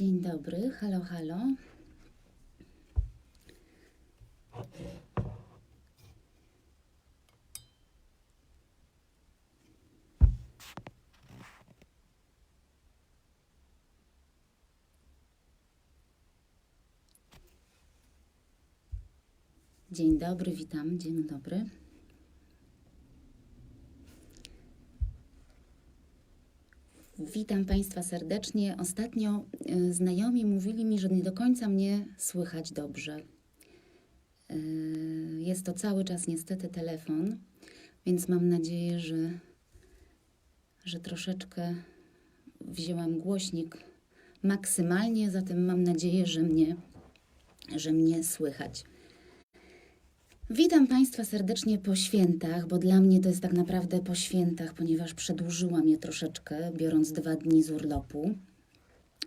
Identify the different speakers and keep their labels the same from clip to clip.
Speaker 1: Dzień dobry, halo, halo. Dzień dobry, witam, dzień dobry. Witam Państwa serdecznie. Ostatnio y, znajomi mówili mi, że nie do końca mnie słychać dobrze. Y, Jest to cały czas niestety telefon, więc mam nadzieję, że, że troszeczkę wzięłam głośnik maksymalnie, zatem mam nadzieję, że mnie, że mnie słychać. Witam Państwa serdecznie po świętach, bo dla mnie to jest tak naprawdę po świętach, ponieważ przedłużyłam je troszeczkę, biorąc dwa dni z urlopu.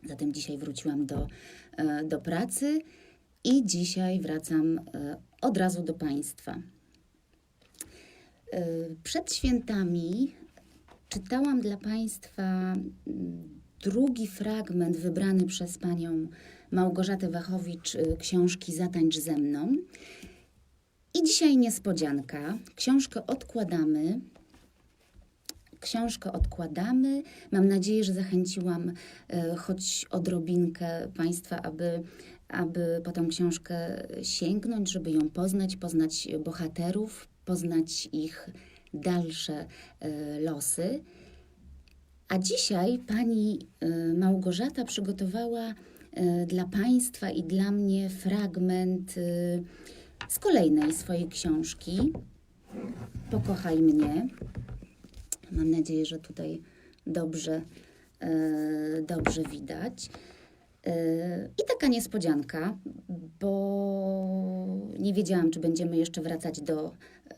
Speaker 1: Zatem dzisiaj wróciłam do, e, do pracy i dzisiaj wracam e, od razu do Państwa. E, Przed świętami czytałam dla Państwa mm, drugi fragment wybrany przez panią Małgorzatę Wachowicz książki Zatańcz ze mną. I dzisiaj niespodzianka. Książkę odkładamy. Książkę odkładamy. Mam nadzieję, że zachęciłam e, choć odrobinkę Państwa, aby, aby po tę książkę sięgnąć, żeby ją poznać, poznać bohaterów, poznać ich dalsze e, losy. A dzisiaj pani e, Małgorzata przygotowała e, dla Państwa i dla mnie fragment e, z kolejnej swojej książki. Pokochaj mnie. Mam nadzieję, że tutaj dobrze, e, dobrze widać. E, I taka niespodzianka, bo nie wiedziałam, czy będziemy jeszcze wracać do,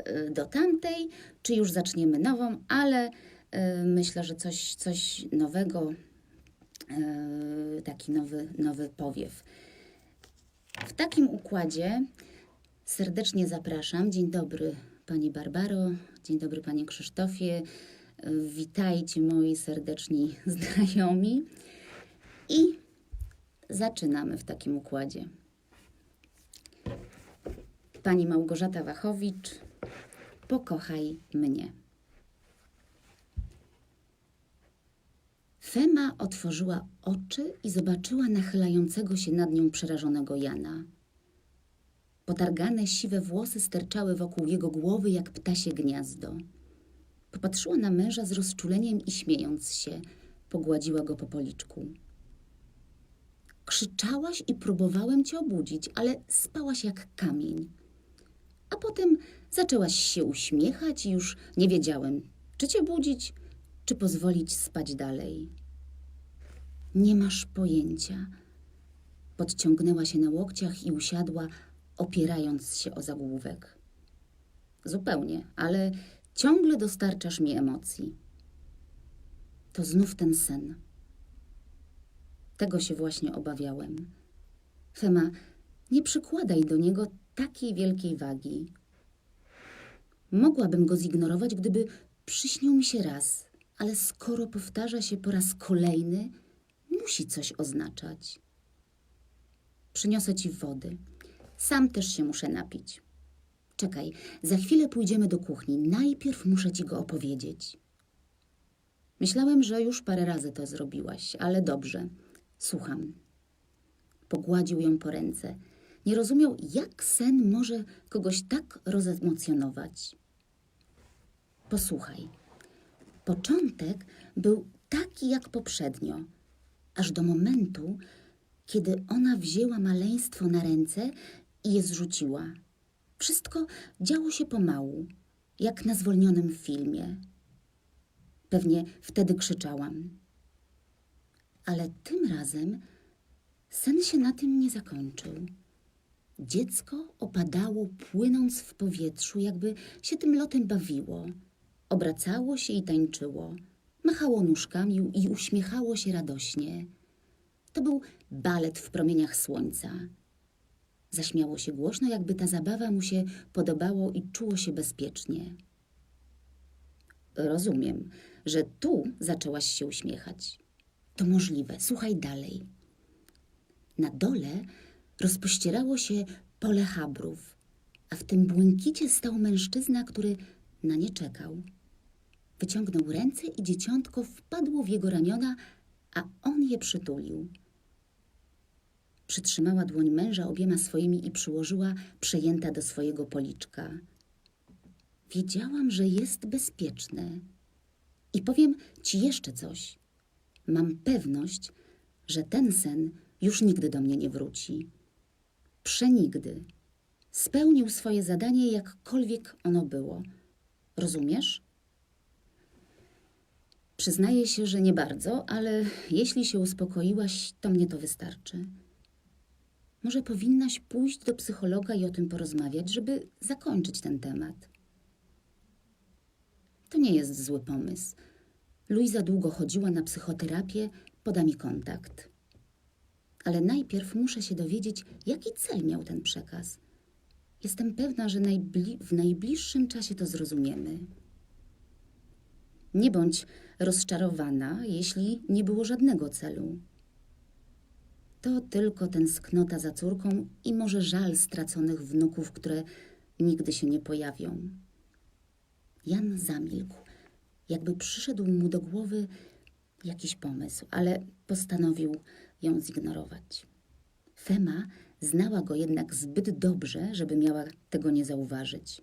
Speaker 1: e, do tamtej, czy już zaczniemy nową, ale myślę, że coś, coś nowego, taki nowy, nowy powiew. W takim układzie serdecznie zapraszam. Dzień dobry Pani Barbaro, dzień dobry Panie Krzysztofie. Witajcie moi serdeczni znajomi. I zaczynamy w takim układzie. Pani Małgorzata Wachowicz, pokochaj mnie. Fema otworzyła oczy i zobaczyła nachylającego się nad nią przerażonego Jana. Potargane siwe włosy sterczały wokół jego głowy jak ptasie gniazdo. Popatrzyła na męża z rozczuleniem i śmiejąc się, pogładziła go po policzku. Krzyczałaś i próbowałem cię obudzić, ale spałaś jak kamień. A potem zaczęłaś się uśmiechać i już nie wiedziałem, czy cię budzić, czy pozwolić spać dalej. Nie masz pojęcia. Podciągnęła się na łokciach i usiadła, opierając się o zagłówek. Zupełnie, ale ciągle dostarczasz mi emocji. To znów ten sen. Tego się właśnie obawiałem. Fema, nie przykładaj do niego takiej wielkiej wagi. Mogłabym go zignorować, gdyby przyśnił mi się raz, ale skoro powtarza się po raz kolejny, musi coś oznaczać. Przyniosę ci wody. Sam też się muszę napić. Czekaj, za chwilę pójdziemy do kuchni. Najpierw muszę ci go opowiedzieć. Myślałem, że już parę razy to zrobiłaś, ale dobrze. Słucham. Pogładził ją po ręce. Nie rozumiał, jak sen może kogoś tak rozemocjonować. Posłuchaj. Początek był taki jak poprzednio, aż do momentu, kiedy ona wzięła maleństwo na ręce i je zrzuciła. Wszystko działo się pomału, jak na zwolnionym filmie. Pewnie wtedy krzyczałam. Ale tym razem sen się na tym nie zakończył. Dziecko opadało, płynąc w powietrzu, jakby się tym lotem bawiło. Obracało się i tańczyło, machało nóżkami i uśmiechało się radośnie. To był balet w promieniach słońca. Zaśmiało się głośno, jakby ta zabawa mu się podobało i czuło się bezpiecznie. Rozumiem, że tu zaczęłaś się uśmiechać. To możliwe. Słuchaj dalej. Na dole rozpościerało się pole habrów, a w tym błękicie stał mężczyzna, który na nie czekał. Wyciągnął ręce i dzieciątko wpadło w jego ramiona, a on je przytulił. Przytrzymała dłoń męża obiema swoimi i przyłożyła przejęta do swojego policzka. Wiedziałam, że jest bezpieczne. I powiem ci jeszcze coś. Mam pewność, że ten sen już nigdy do mnie nie wróci. Przenigdy. Spełnił swoje zadanie, jakkolwiek ono było. Rozumiesz? Przyznaję się, że nie bardzo, ale jeśli się uspokoiłaś, to mnie to wystarczy. Może powinnaś pójść do psychologa i o tym porozmawiać, żeby zakończyć ten temat. To nie jest zły pomysł. Luiza długo chodziła na psychoterapię, poda mi kontakt. Ale najpierw muszę się dowiedzieć, jaki cel miał ten przekaz. Jestem pewna, że najbli- w najbliższym czasie to zrozumiemy. Nie bądź rozczarowana, jeśli nie było żadnego celu. To tylko tęsknota za córką i może żal straconych wnuków, które nigdy się nie pojawią. Jan zamilkł, jakby przyszedł mu do głowy jakiś pomysł, ale postanowił ją zignorować. Fema znała go jednak zbyt dobrze, żeby miała tego nie zauważyć.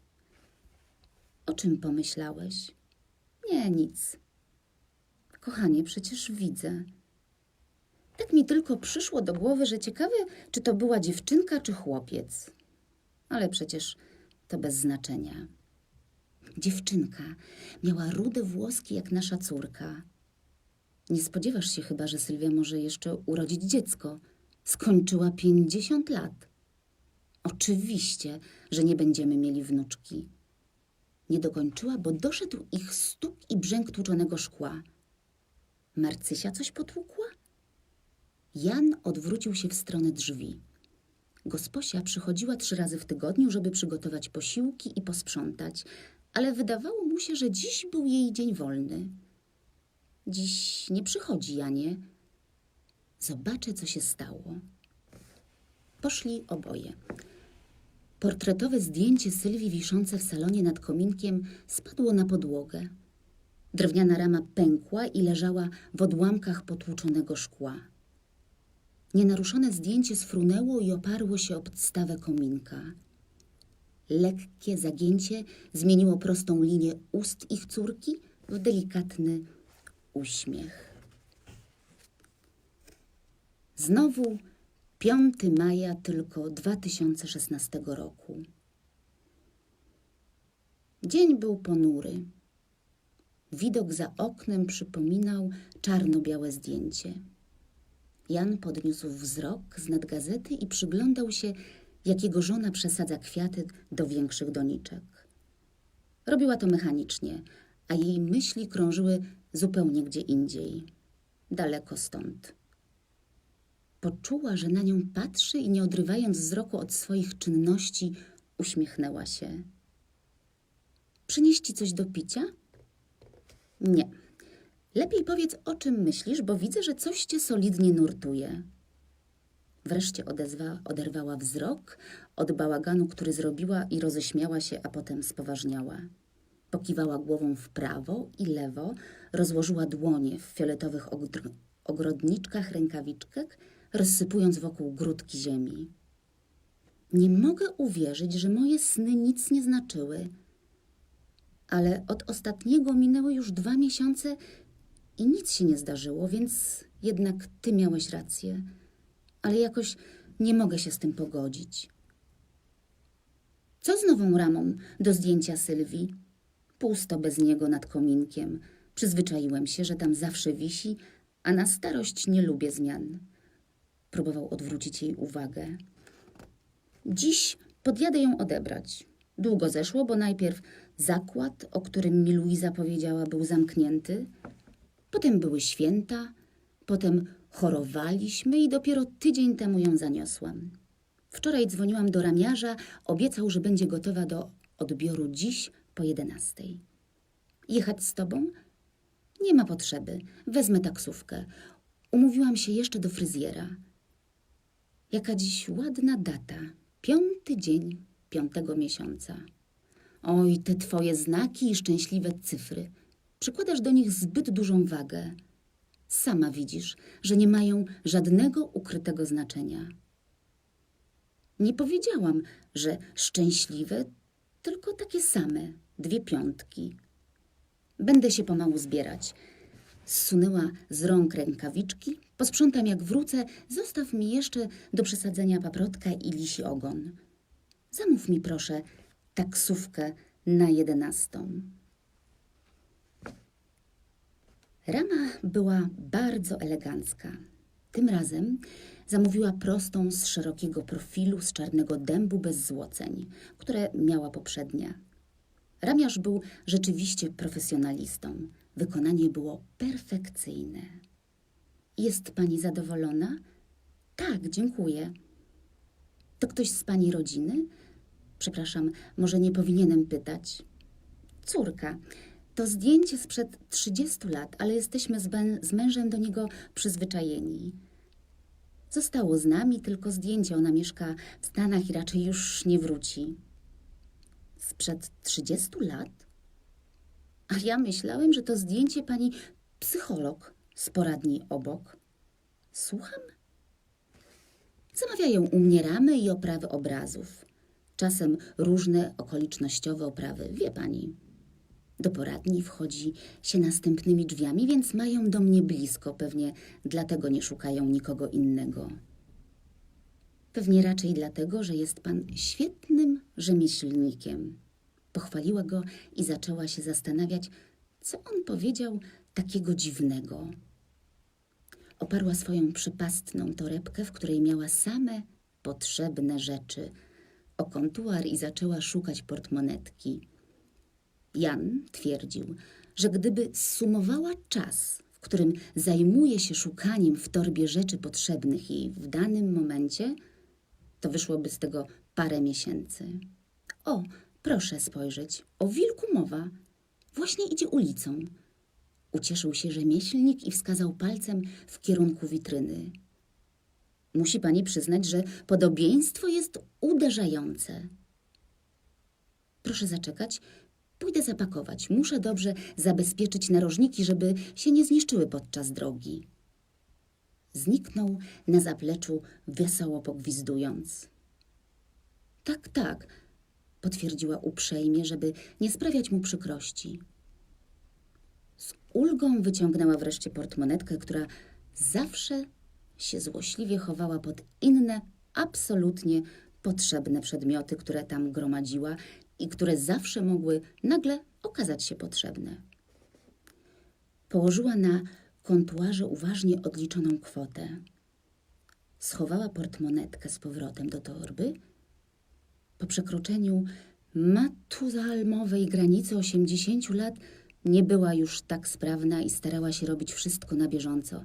Speaker 1: O czym pomyślałeś? Nie, nic. Kochanie, przecież widzę. Tak mi tylko przyszło do głowy, że ciekawe, czy to była dziewczynka, czy chłopiec. Ale przecież to bez znaczenia. Dziewczynka miała rude włoski jak nasza córka. Nie spodziewasz się chyba, że Sylwia może jeszcze urodzić dziecko. Skończyła pięćdziesiąt lat. Oczywiście, że nie będziemy mieli wnuczki. Nie dokończyła, bo doszedł ich stuk i brzęk tłuczonego szkła. Marcysia coś potłukła? Jan odwrócił się w stronę drzwi. Gosposia przychodziła trzy razy w tygodniu, żeby przygotować posiłki i posprzątać, ale wydawało mu się, że dziś był jej dzień wolny. Dziś nie przychodzi, Janie. Zobaczę, co się stało. Poszli oboje. Portretowe zdjęcie Sylwii wiszące w salonie nad kominkiem spadło na podłogę. Drewniana rama pękła i leżała w odłamkach potłuczonego szkła. Nienaruszone zdjęcie sfrunęło i oparło się o podstawę kominka. Lekkie zagięcie zmieniło prostą linię ust ich córki w delikatny uśmiech. Znowu 5 maja tylko 2016 roku. Dzień był ponury. Widok za oknem przypominał czarno-białe zdjęcie. Jan podniósł wzrok z nad gazety i przyglądał się, jak jego żona przesadza kwiaty do większych doniczek. Robiła to mechanicznie, a jej myśli krążyły zupełnie gdzie indziej, daleko stąd. Poczuła, że na nią patrzy i nie odrywając wzroku od swoich czynności, uśmiechnęła się. Przynieść ci coś do picia? Nie. Lepiej powiedz, o czym myślisz, bo widzę, że coś cię solidnie nurtuje. Wreszcie odezwa, oderwała wzrok od bałaganu, który zrobiła i roześmiała się, a potem spoważniała. Pokiwała głową w prawo i lewo, rozłożyła dłonie w fioletowych ogr- ogrodniczkach rękawiczkach, rozsypując wokół grudki ziemi. Nie mogę uwierzyć, że moje sny nic nie znaczyły. Ale od ostatniego minęły już dwa miesiące i nic się nie zdarzyło, więc jednak ty miałeś rację. Ale jakoś nie mogę się z tym pogodzić. Co z nową ramą do zdjęcia Sylwii? Pusto bez niego nad kominkiem. Przyzwyczaiłem się, że tam zawsze wisi, a na starość nie lubię zmian. Próbował odwrócić jej uwagę. Dziś podjadę ją odebrać. Długo zeszło, bo najpierw zakład, o którym mi Luiza powiedziała, był zamknięty. Potem były święta, potem chorowaliśmy i dopiero tydzień temu ją zaniosłam. Wczoraj dzwoniłam do ramiarza, obiecał, że będzie gotowa do odbioru dziś po jedenastej. Jechać z tobą? Nie ma potrzeby. Wezmę taksówkę. Umówiłam się jeszcze do fryzjera. Jaka dziś ładna data. Piąty dzień piątego miesiąca. Oj, te twoje znaki i szczęśliwe cyfry. Przykładasz do nich zbyt dużą wagę. Sama widzisz, że nie mają żadnego ukrytego znaczenia. Nie powiedziałam, że szczęśliwe, tylko takie same, dwie piątki. Będę się pomału zbierać. Zsunęła z rąk rękawiczki. Posprzątam jak wrócę. Zostaw mi jeszcze do przesadzenia paprotka i lisi ogon. Zamów mi proszę taksówkę na jedenastą. Rama była bardzo elegancka. Tym razem zamówiła prostą z szerokiego profilu z czarnego dębu bez złoceń, które miała poprzednia. Ramiarz był rzeczywiście profesjonalistą. Wykonanie było perfekcyjne. Jest pani zadowolona? Tak, dziękuję. To ktoś z pani rodziny? Przepraszam, może nie powinienem pytać. Córka. To zdjęcie sprzed 30 lat, ale jesteśmy z, z mężem do niego przyzwyczajeni. Zostało z nami tylko zdjęcie. Ona mieszka w Stanach i raczej już nie wróci. Sprzed 30 lat? A ja myślałem, że to zdjęcie pani psycholog z poradni obok. Słucham? Zamawiają u mnie ramy i oprawy obrazów. Czasem różne okolicznościowe oprawy, wie pani. Do poradni wchodzi się następnymi drzwiami, więc mają do mnie blisko, pewnie dlatego nie szukają nikogo innego. Pewnie raczej dlatego, że jest pan świetnym rzemieślnikiem. Pochwaliła go i zaczęła się zastanawiać, co on powiedział takiego dziwnego. Oparła swoją przypastną torebkę, w której miała same potrzebne rzeczy, o kontuar i zaczęła szukać portmonetki. Jan twierdził, że gdyby zsumowała czas, w którym zajmuje się szukaniem w torbie rzeczy potrzebnych jej w danym momencie, to wyszłoby z tego parę miesięcy. O, proszę spojrzeć, o wilku mowa. Właśnie idzie ulicą. Ucieszył się rzemieślnik i wskazał palcem w kierunku witryny. Musi pani przyznać, że podobieństwo jest uderzające. Proszę zaczekać, pójdę zapakować. Muszę dobrze zabezpieczyć narożniki, żeby się nie zniszczyły podczas drogi. Zniknął na zapleczu, wesoło pogwizdując. Tak, tak, potwierdziła uprzejmie, żeby nie sprawiać mu przykrości. Z ulgą wyciągnęła wreszcie portmonetkę, która zawsze się złośliwie chowała pod inne, absolutnie potrzebne przedmioty, które tam gromadziła i które zawsze mogły nagle okazać się potrzebne. Położyła na kontuarze uważnie odliczoną kwotę. Schowała portmonetkę z powrotem do torby. Po przekroczeniu matusalmowej granicy 80 lat nie była już tak sprawna i starała się robić wszystko na bieżąco,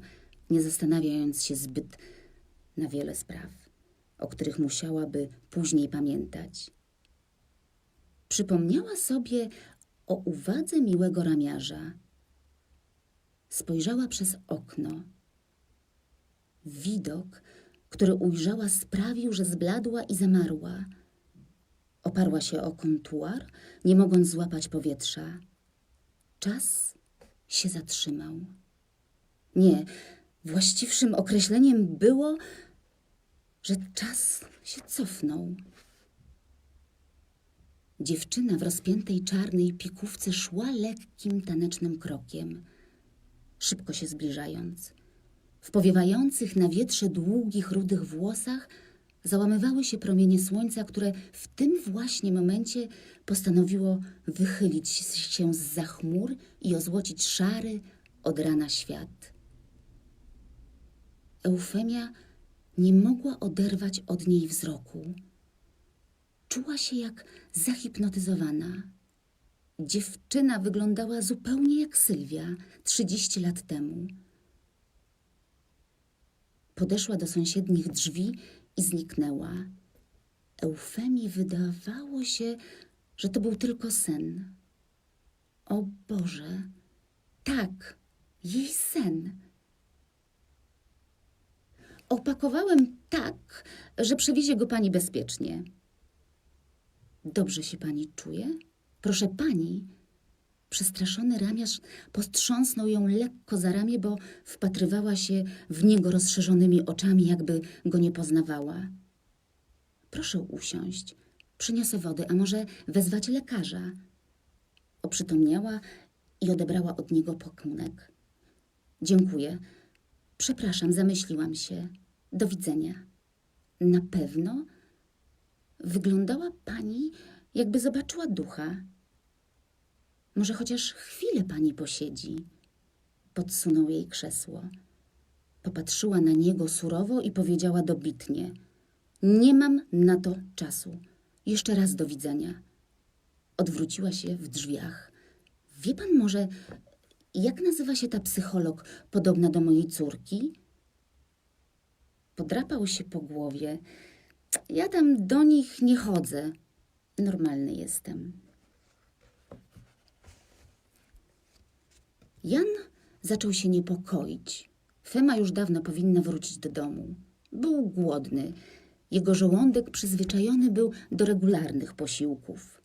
Speaker 1: nie zastanawiając się zbyt na wiele spraw, o których musiałaby później pamiętać. Przypomniała sobie o uwadze miłego ramiarza. Spojrzała przez okno. Widok, który ujrzała, sprawił, że zbladła i zamarła. Oparła się o kontuar, nie mogąc złapać powietrza. Czas się zatrzymał. Nie, właściwszym określeniem było, że czas się cofnął. Dziewczyna w rozpiętej czarnej pikówce szła lekkim, tanecznym krokiem, szybko się zbliżając. W powiewających na wietrze długich, rudych włosach załamywały się promienie słońca, które w tym właśnie momencie postanowiło wychylić się z za chmur i ozłocić szary od rana świat. Eufemia nie mogła oderwać od niej wzroku. Czuła się jak zahipnotyzowana. Dziewczyna wyglądała zupełnie jak Sylwia trzydzieści lat temu. Podeszła do sąsiednich drzwi i zniknęła. Eufemii wydawało się, że to był tylko sen. O Boże, tak, jej sen. Opakowałem tak, że przewiezie go pani bezpiecznie. Dobrze się pani czuje? Proszę pani. Przestraszony ramiarz postrząsnął ją lekko za ramię, bo wpatrywała się w niego rozszerzonymi oczami, jakby go nie poznawała. Proszę usiąść. Przyniosę wody, a może wezwać lekarza. Oprzytomniała i odebrała od niego pakunek. Dziękuję. Przepraszam, zamyśliłam się. Do widzenia. Na pewno wyglądała pani, jakby zobaczyła ducha. Może chociaż chwilę pani posiedzi. Podsunął jej krzesło. Popatrzyła na niego surowo i powiedziała dobitnie: Nie mam na to czasu. Jeszcze raz do widzenia. Odwróciła się w drzwiach. Wie pan może, jak nazywa się ta psycholog podobna do mojej córki? Podrapał się po głowie. Ja tam do nich nie chodzę. Normalny jestem. Jan zaczął się niepokoić. Fema już dawno powinna wrócić do domu. Był głodny. Jego żołądek przyzwyczajony był do regularnych posiłków.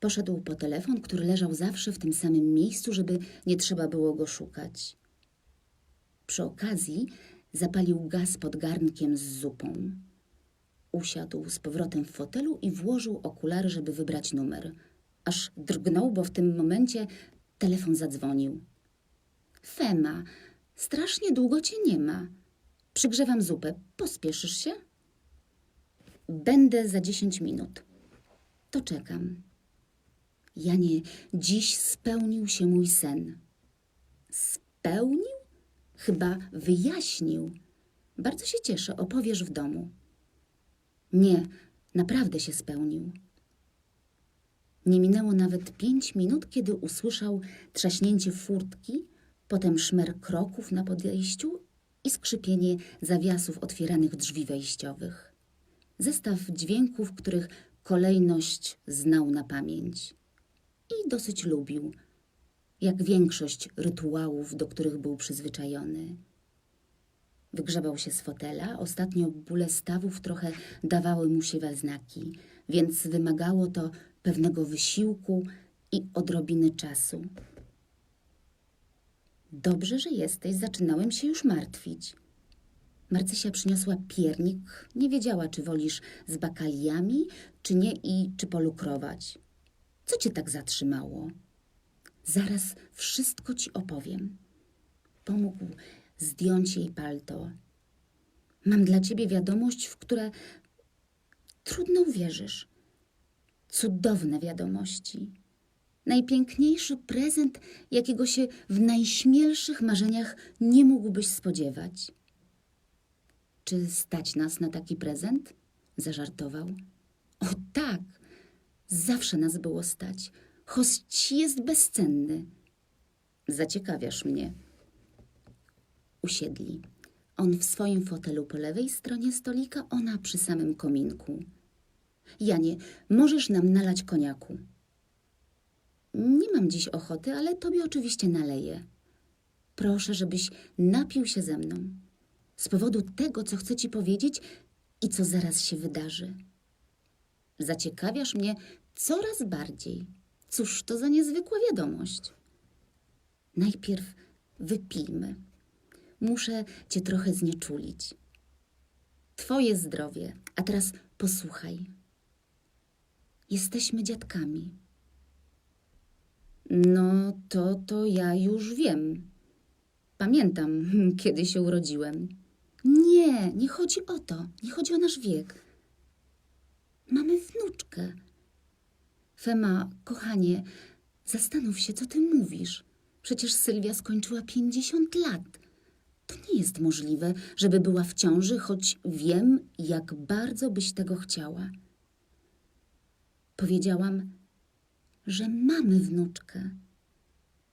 Speaker 1: Poszedł po telefon, który leżał zawsze w tym samym miejscu, żeby nie trzeba było go szukać. Przy okazji zapalił gaz pod garnkiem z zupą. Usiadł z powrotem w fotelu i włożył okulary, żeby wybrać numer. Aż drgnął, bo w tym momencie telefon zadzwonił. Fema, strasznie długo cię nie ma. Przygrzewam zupę. Pospieszysz się? Będę za dziesięć minut. To czekam. Janie, dziś spełnił się mój sen. Spełnił? Chyba wyjaśnił. Bardzo się cieszę, opowiesz w domu. Nie, naprawdę się spełnił. Nie minęło nawet pięć minut, kiedy usłyszał trzaśnięcie furtki, potem szmer kroków na podejściu i skrzypienie zawiasów otwieranych drzwi wejściowych. Zestaw dźwięków, których kolejność znał na pamięć i dosyć lubił, jak większość rytuałów, do których był przyzwyczajony. Wygrzebał się z fotela, ostatnio bóle stawów trochę dawały mu się we znaki, więc wymagało to pewnego wysiłku i odrobiny czasu. Dobrze, że jesteś, zaczynałem się już martwić. Marcysia przyniosła piernik, nie wiedziała, czy wolisz z bakaliami, czy nie i czy polukrować. Co cię tak zatrzymało? Zaraz wszystko ci opowiem. Pomógł zdjąć jej palto. Mam dla ciebie wiadomość, w które trudno uwierzysz. Cudowne wiadomości. Najpiękniejszy prezent, jakiego się w najśmielszych marzeniach nie mógłbyś spodziewać. Czy stać nas na taki prezent? Zażartował. O tak, zawsze nas było stać. Choć jest bezcenny. Zaciekawiasz mnie. Usiedli. On w swoim fotelu po lewej stronie stolika, ona przy samym kominku. Janie, możesz nam nalać koniaku. Nie mam dziś ochoty, ale tobie oczywiście naleję. Proszę, żebyś napił się ze mną. Z powodu tego, co chcę ci powiedzieć i co zaraz się wydarzy. Zaciekawiasz mnie coraz bardziej. Cóż to za niezwykła wiadomość. Najpierw wypijmy. Muszę cię trochę znieczulić. Twoje zdrowie. A teraz posłuchaj. Jesteśmy dziadkami. No, to to ja już wiem. Pamiętam, kiedy się urodziłem. Nie, nie chodzi o to. Nie chodzi o nasz wiek. Mamy wnuczkę. Fema, kochanie, zastanów się, co ty mówisz. Przecież Sylwia skończyła pięćdziesiąt lat. To nie jest możliwe, żeby była w ciąży, choć wiem, jak bardzo byś tego chciała. Powiedziałam, że mamy wnuczkę.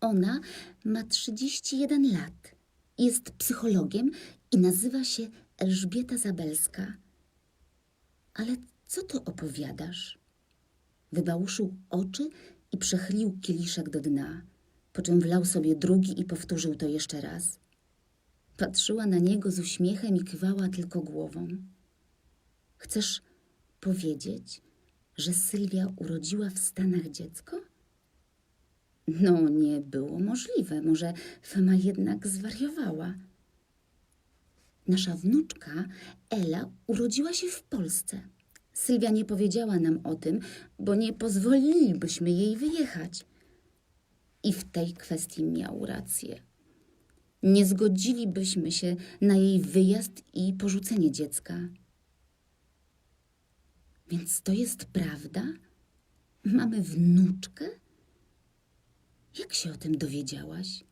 Speaker 1: Ona ma 31 lat, jest psychologiem i nazywa się Elżbieta Zabelska. Ale co ty opowiadasz? Wybałuszył oczy i przechylił kieliszek do dna, po czym wlał sobie drugi i powtórzył to jeszcze raz. Patrzyła na niego z uśmiechem i kiwała tylko głową. Chcesz powiedzieć, że Sylwia urodziła w Stanach dziecko? No, nie było możliwe. Może Fema jednak zwariowała. Nasza wnuczka Ela urodziła się w Polsce. Sylwia nie powiedziała nam o tym, bo nie pozwolilibyśmy jej wyjechać. I w tej kwestii miał rację. Nie zgodzilibyśmy się na jej wyjazd i porzucenie dziecka. Więc to jest prawda? Mamy wnuczkę? Jak się o tym dowiedziałaś?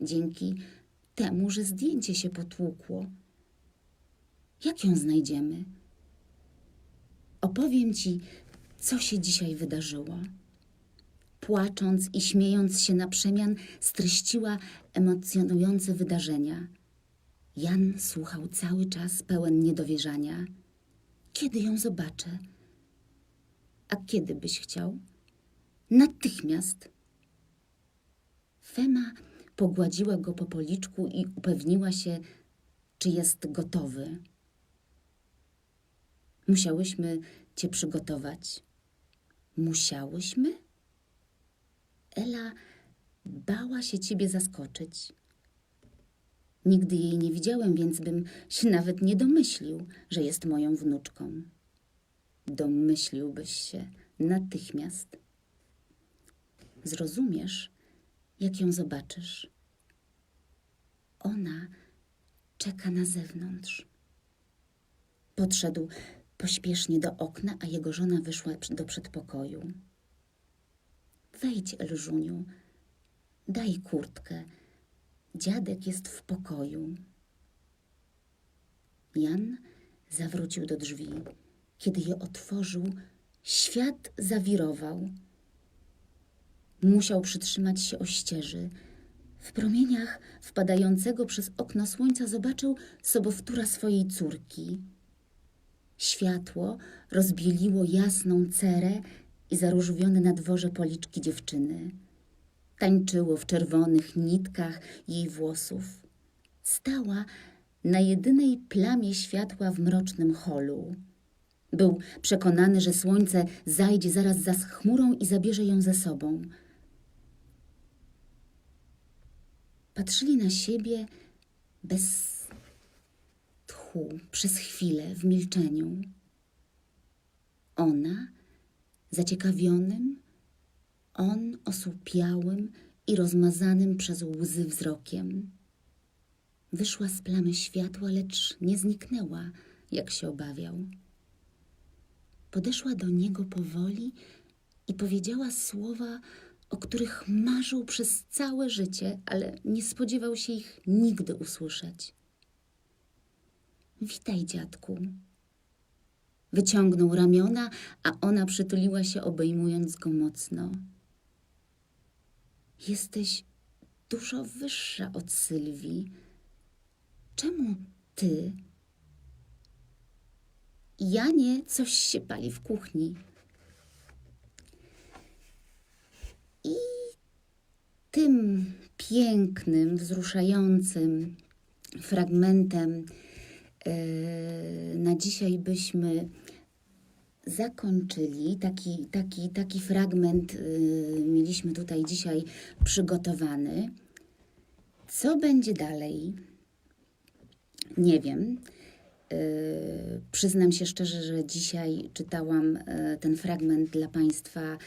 Speaker 1: Dzięki temu, że zdjęcie się potłukło. Jak ją znajdziemy? Opowiem ci, co się dzisiaj wydarzyło. Płacząc i śmiejąc się na przemian, streściła emocjonujące wydarzenia. Jan słuchał cały czas pełen niedowierzania. Kiedy ją zobaczę? A kiedy byś chciał? Natychmiast. Fema pogładziła go po policzku i upewniła się, czy jest gotowy. Musiałyśmy cię przygotować. Musiałyśmy? Ela bała się ciebie zaskoczyć. Nigdy jej nie widziałem, więc bym się nawet nie domyślił, że jest moją wnuczką. Domyśliłbyś się natychmiast. Zrozumiesz, jak ją zobaczysz. Ona czeka na zewnątrz. Podszedł pośpiesznie do okna, a jego żona wyszła do przedpokoju. Wejdź, Elżuniu, daj kurtkę. Dziadek jest w pokoju. Jan zawrócił do drzwi. Kiedy je otworzył, świat zawirował. Musiał przytrzymać się ościeży. W promieniach wpadającego przez okno słońca zobaczył sobowtóra swojej córki. Światło rozbieliło jasną cerę i zaróżowione na dworze policzki dziewczyny. Tańczyło w czerwonych nitkach jej włosów. Stała na jedynej plamie światła w mrocznym holu. Był przekonany, że słońce zajdzie zaraz za chmurą i zabierze ją ze sobą. Patrzyli na siebie bez tchu, przez chwilę w milczeniu. Ona zaciekawionym, on osłupiałym i rozmazanym przez łzy wzrokiem. Wyszła z plamy światła, lecz nie zniknęła, jak się obawiał. Podeszła do niego powoli i powiedziała słowa, o których marzył przez całe życie, ale nie spodziewał się ich nigdy usłyszeć. Witaj, dziadku. Wyciągnął ramiona, a ona przytuliła się, obejmując go mocno. Jesteś dużo wyższa od Sylwii. Czemu ty? Janie, coś się pali w kuchni. I tym pięknym, wzruszającym fragmentem na dzisiaj byśmy zakończyli. Taki, taki, taki fragment e, mieliśmy tutaj dzisiaj przygotowany. Co będzie dalej? Nie wiem. Yy, Przyznam się szczerze, że dzisiaj czytałam yy, ten fragment dla Państwa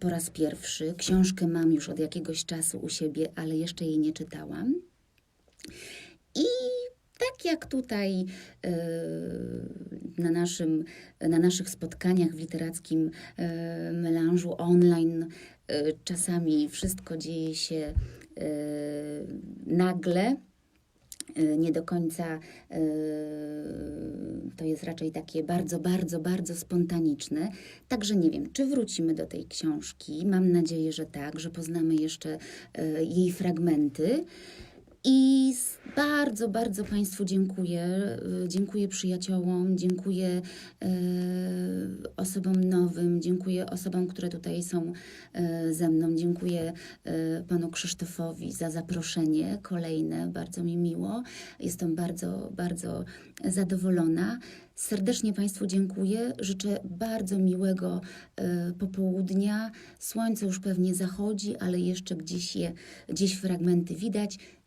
Speaker 1: po raz pierwszy. Książkę mam już od jakiegoś czasu u siebie, ale jeszcze jej nie czytałam. I tak jak tutaj yy, na, naszym, na naszych spotkaniach w literackim yy, melanżu online, yy, czasami wszystko dzieje się nagle nie do końca to jest raczej takie bardzo, bardzo, bardzo spontaniczne. Także nie wiem, czy wrócimy do tej książki. Mam nadzieję, że tak, że poznamy jeszcze jej fragmenty. I bardzo, bardzo Państwu dziękuję. Y, Dziękuję przyjaciołom, dziękuję e, osobom nowym, dziękuję osobom, które tutaj są e, ze mną. Dziękuję Panu Krzysztofowi za zaproszenie kolejne. Bardzo mi miło. Jestem bardzo, bardzo zadowolona. Serdecznie Państwu dziękuję. Życzę bardzo miłego popołudnia. Słońce już pewnie zachodzi, ale jeszcze gdzieś je, gdzieś fragmenty widać.